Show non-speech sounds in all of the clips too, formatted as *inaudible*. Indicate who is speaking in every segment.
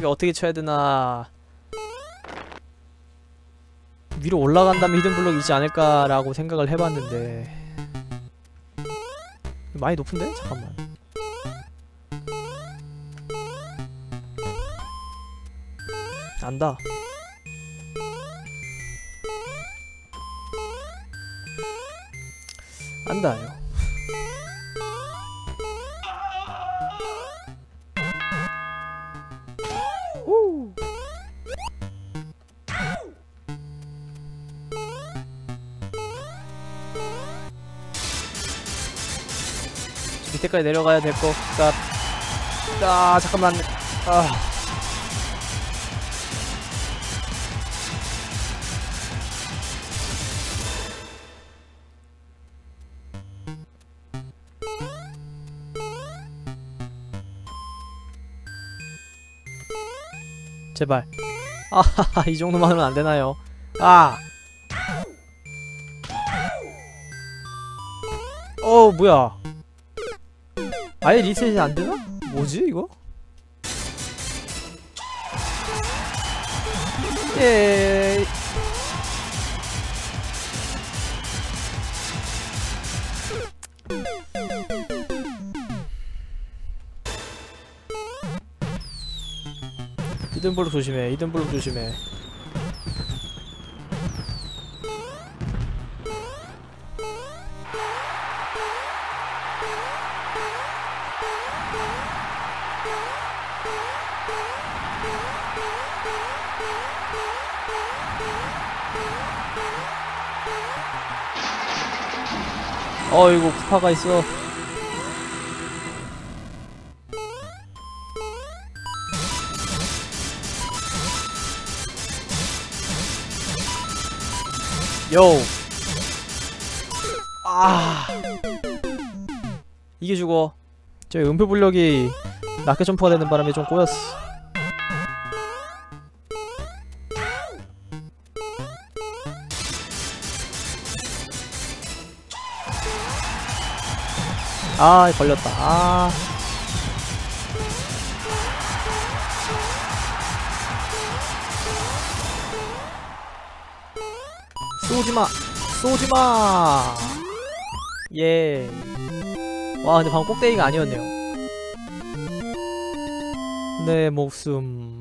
Speaker 1: 저 위쪽에 어떻게 쳐야 되나. 위로 올라간 다음에 히든 블록이 있지 않을까라고 생각을 해봤는데. 많이 높은데? 잠깐만. 안다. 안다요 밑에까지 내려가야 될 것 같... 아 잠깐만. 아. 제발. 아하하 이 정도만은 안 되나요? 아. 어, 뭐야. 아예 리셋이 안 되나? 뭐지, 이거? 예. 이든블록 조심해, 이든블록 조심해. 어이구 구파가 있어 요. 아. 이게 죽어. 저 음표 불력이 낮게 점프가 되는 바람에 좀 꼬였어. 아, 걸렸다. 아. 쏘지마! 쏘지마! 예. 와, 근데 방금 꼭대기가 아니었네요. 내 목숨.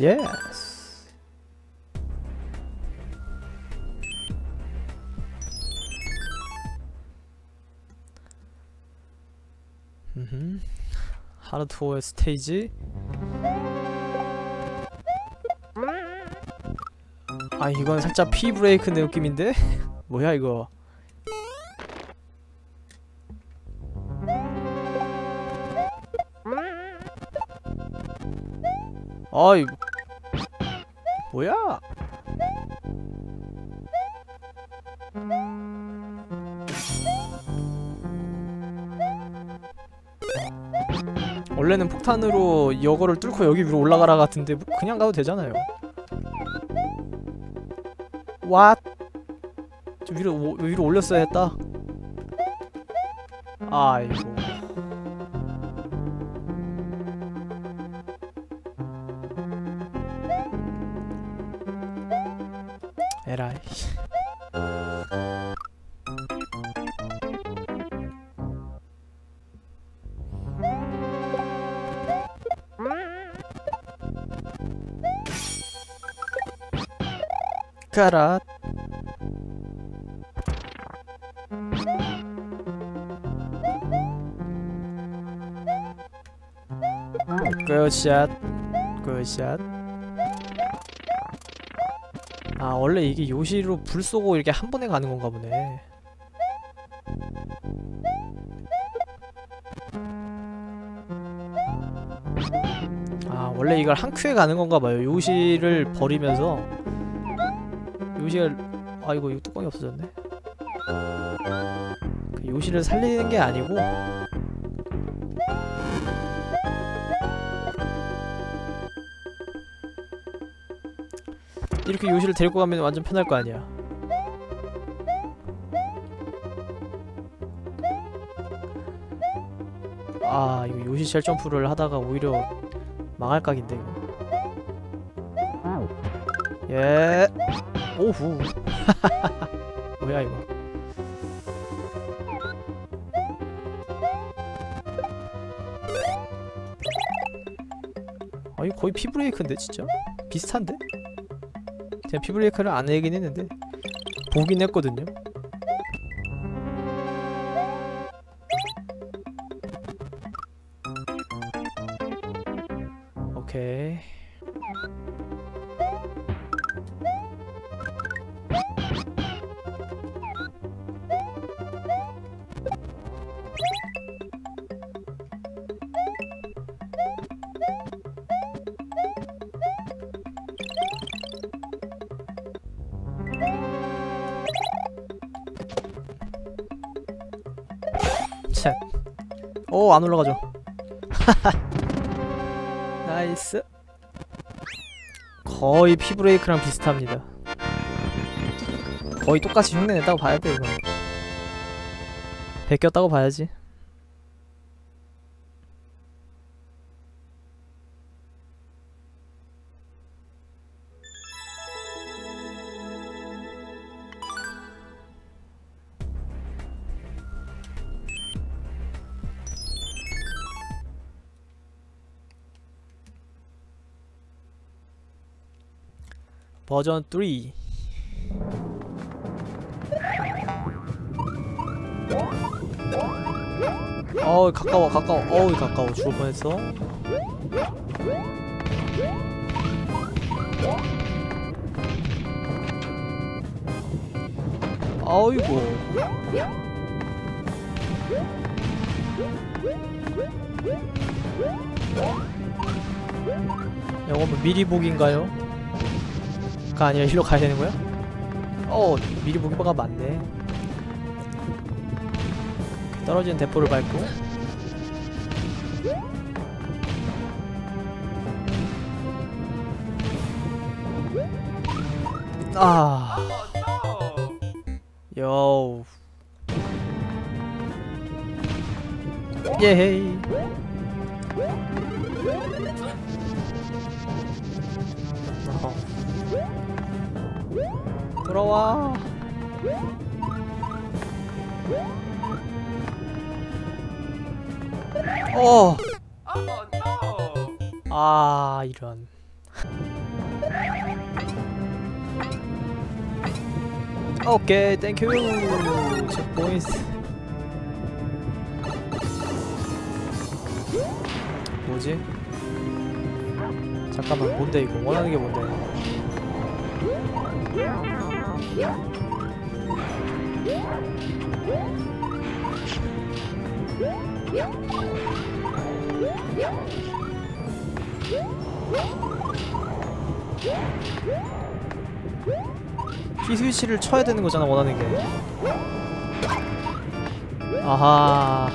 Speaker 1: 예스. 음. 하르트워의 스테이지. 아 이건 살짝 피 브레이크 느낌인데? *laughs* 뭐야 이거? 아이 뭐야? 원래는 폭탄으로 이거를 뚫고 여기 위로 올라가라 같은데 뭐 그냥 가도 되잖아요. 왓? 좀 위로 오- 위로 올렸어야 했다. 아이고. 가라. 굿샷. 굿샷. 아 원래 이게 요시로 불 쏘고 이렇게 한 번에 가는 건가 보네. 아 원래 이걸 한 큐에 가는 건가 봐요. 요시를 버리면서 요시를 아이고 이거 뚜껑이 없어졌네. 그 요시를 살리는 게 아니고. 이렇게 요시를 데리고 가면 완전 편할 거 아니야. 아 이거 요시 셀 점프를 하다가 오히려 망할 각인데 이거. 예. 오후. *laughs* 뭐야 이거? 아 이거 거의 피브레이크인데 진짜? 비슷한데? 제가 피브레이크를 안 내긴 했는데 보긴 했거든요. 오케이 오, 안 올라가죠. *laughs* 나이스. 거의 피브레이크랑 비슷합니다. 거의 똑같이 흉내 냈다고 봐야 돼, 이거. 베꼈다고 봐야지. 버전 3 어우 가까워 가까워. 어우 가까워. 죽을 뻔했어. 아이고. 이거 뭐 미리 보기인가요? 가 아니라 일로 가야 되는 거야? 어 미리 보기가 많네. 떨어지는 대포를 밟고. 아. 요우. 예헤이 돌아와. 어. 아 이런. 오케이 땡큐 체포인트 뭐지? 잠깐만 뭔데 이거? 원하는 게 뭔데 키 스위치를 쳐야 되는 거잖아 원하는 게. 아하.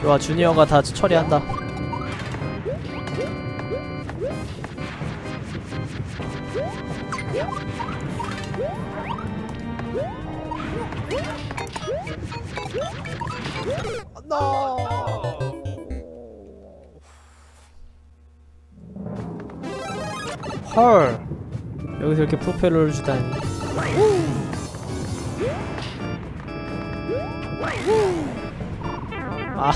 Speaker 1: 좋아 주니어가 다 처리한다 헐 여기서 이렇게 프로펠러를 주다니 아.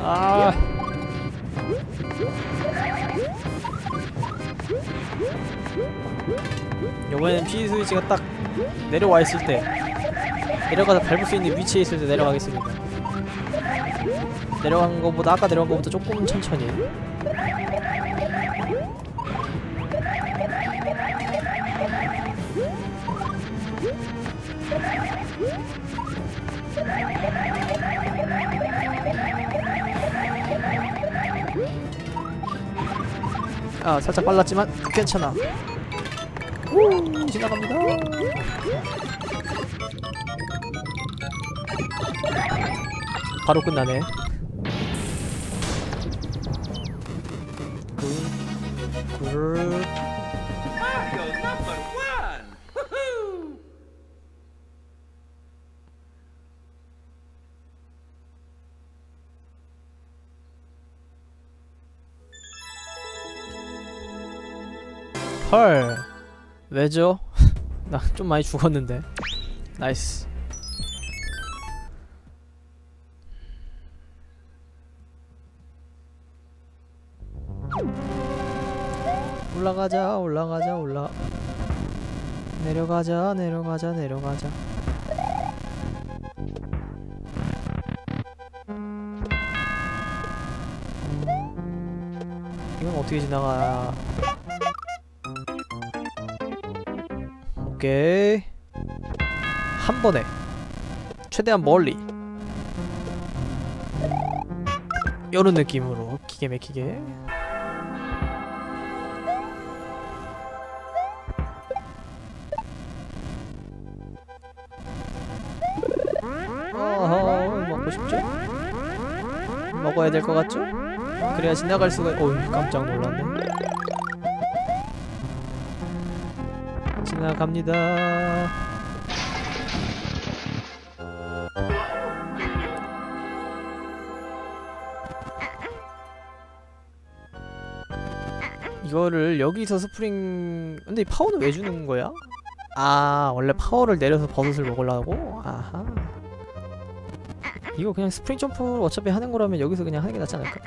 Speaker 1: 아. 이번에는 P 스위치가 딱 내려와 있을 때 내려가서 밟을 수 있는 위치에 있을 때 내려가겠습니다. 내려간 것보다 아까 내려간 것보다 조금 천천히. 아 살짝 빨랐지만 괜찮아. 우 지나갑니다. 바로 끝나네 헐. 왜죠? *laughs* 나 좀 많이 죽었는데. 나이스. 올라가자 올라가자 올라. 내려가자 내려가자 내려가자. 이건 어떻게 지나가 오케이. 한 번에. 최대한 멀리. 요런 느낌으로 기계 맥히게. 어허 먹고 싶죠? 먹어야 될 것 같죠? 그래야 지나갈 수가 어이 깜짝 놀랐네 지나갑니다 이거를 여기서 스프링 근데 이 파워는 왜 주는 거야? 아 원래 파워를 내려서 버섯을 먹으려고? 아하 이거 그냥 스프링 점프 어차피 하는 거라면 여기서 그냥 하는 게 낫지 않을까?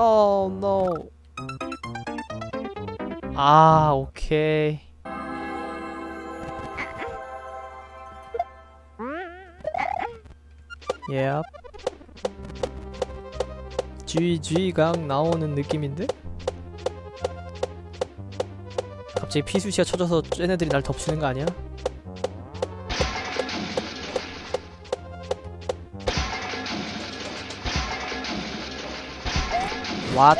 Speaker 1: Oh no. 아, 오케이. Yep. GG강 나오는 느낌인데? 갑자기 피수시가 쳐져서 쟤네들이 날 덮치는 거 아니야? What?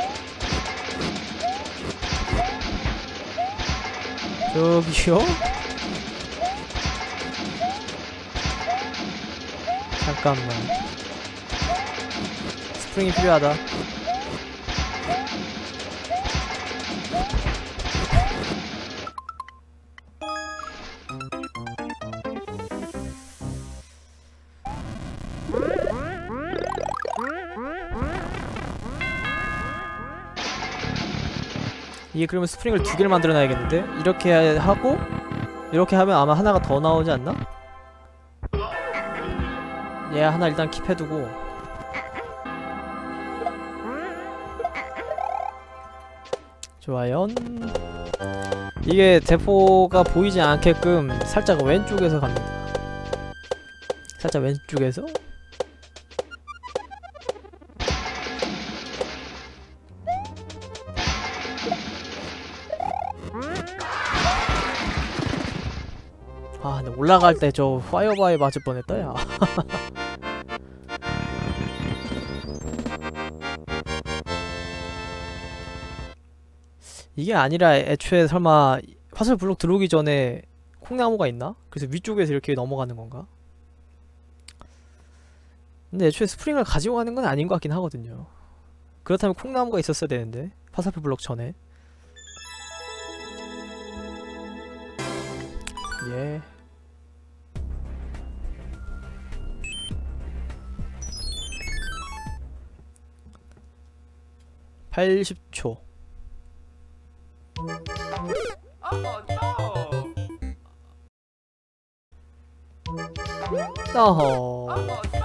Speaker 1: 저기요? 잠깐만 스프링이 필요하다 이게 그러면 스프링을 두 개를 만들어 놔야겠는데? 이렇게 하고 이렇게 하면 아마 하나가 더 나오지 않나? 얘 하나 일단 킵해두고 좋아요 이게 대포가 보이지 않게끔 살짝 왼쪽에서 갑니다 살짝 왼쪽에서 올라갈 때 저 파이어바에 맞을 뻔했다 야 *laughs* 이게 아니라 애초에 설마 화살 블록 들어오기 전에 콩나무가 있나? 그래서 위쪽에서 이렇게 넘어가는 건가? 근데 애초에 스프링을 가지고 가는 건 아닌 것 같긴 하거든요 그렇다면 콩나무가 있었어야 되는데 화살표 블록 전에 예 (80초)
Speaker 2: Oh no!
Speaker 1: 어허
Speaker 2: Oh